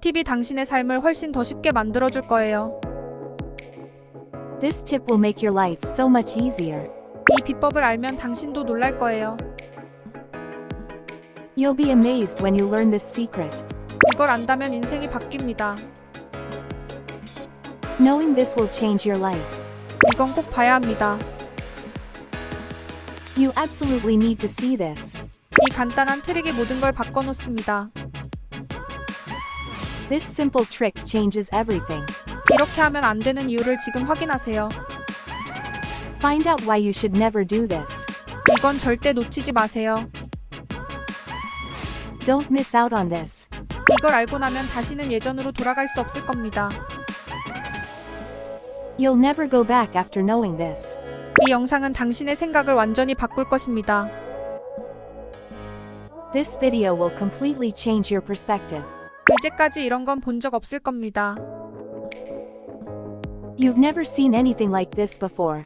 팁이 당신의 삶을 훨씬 더 쉽게 만들어줄 거예요. This tip will make your life so much easier. 이 비법을 알면 당신도 놀랄 거예요. You'll be amazed when you learn this secret. 이걸 안다면 인생이 바뀝니다. Knowing this will change your life. 이건 꼭 봐야 합니다. You absolutely need to see this. 이 간단한 트릭이 모든 걸 바꿔놓습니다. This simple trick changes everything. 이렇게 하면 안 되는 이유를 지금 확인하세요. Find out why you should never do this. 이건 절대 놓치지 마세요. Don't miss out on this. 이걸 알고 나면 다시는 예전으로 돌아갈 수 없을 겁니다. You'll never go back after knowing this. 이 영상은 당신의 생각을 완전히 바꿀 것입니다. This video will completely change your perspective. 이제까지 이런 건 본 적 없을 겁니다. You've never seen anything like this before.